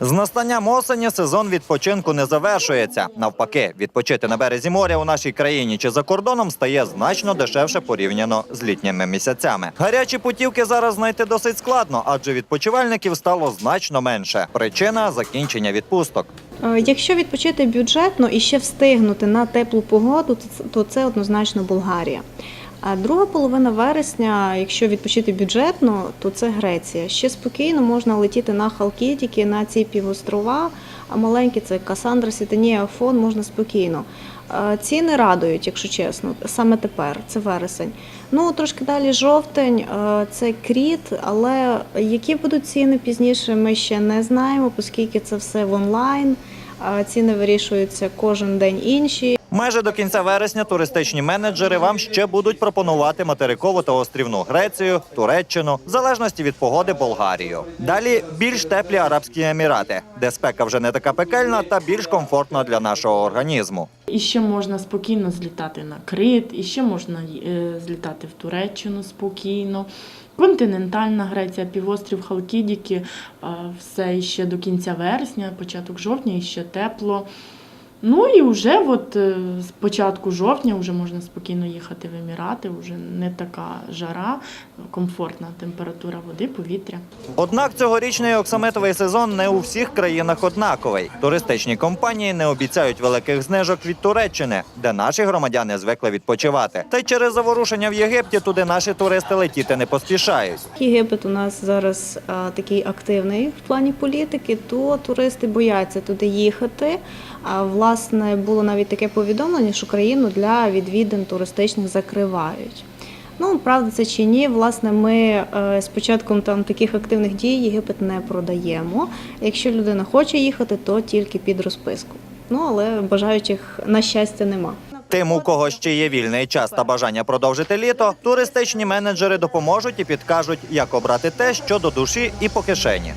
З настанням осені сезон відпочинку не завершується. Навпаки, відпочити на березі моря у нашій країні чи за кордоном стає значно дешевше порівняно з літніми місяцями. Гарячі путівки зараз знайти досить складно, адже відпочивальників стало значно менше. Причина закінчення відпусток. Е, Якщо відпочити бюджетно і ще встигнути на теплу погоду, то це однозначно Болгарія. А друга половина вересня, якщо відпочити бюджетно, то це Греція. Ще спокійно можна летіти на Халкідіки, на ці півострова, а маленькі це Касандра, Сітанія, Афон, можна спокійно. Ціни радують, якщо чесно, саме тепер, це вересень. Ну, трошки далі жовтень, е, це кріт, але які будуть ціни пізніше, ми ще не знаємо, оскільки це все в онлайн. Ціни вирішуються кожен день інші. Майже до кінця вересня туристичні менеджери вам ще будуть пропонувати материкову та острівну Грецію, Туреччину, в залежності від погоди Болгарію. Далі більш теплі Арабські Емірати, де спека вже не така пекельна та більш комфортна для нашого організму. І ще можна спокійно злітати на Крит, і ще можна е, злітати в Туреччину спокійно. Континентальна Греція, півострів Халкідіки, все ще до кінця вересня, початок жовтня, і ще тепло. Ну і вже от е, з початку жовтня вже можна спокійно їхати в Емірати, вже не така жара, комфортна температура води, повітря. Однак цьогорічний оксаметовий сезон не у всіх країнах однаковий. Туристичні компанії не обіцяють великих знижок від Туреччини, де наші громадяни звикли відпочивати. Та й через заворушення в Єгипті туди наші туристи летіти не поспішають. Єгипет у нас зараз а, такий активний в плані політики, то туристи бояться туди їхати. А власне було навіть таке повідомлення, що країну для відвідин туристичних закривають. Ну, правда, це чи ні, власне, ми е, з початком там таких активних дій Єгипет не продаємо. Якщо людина хоче їхати, то тільки під розписку. Ну але бажаючих на щастя нема. Тим, у кого ще є вільний час та бажання продовжити літо, туристичні менеджери допоможуть і підкажуть, як обрати те, що до душі і по кишені.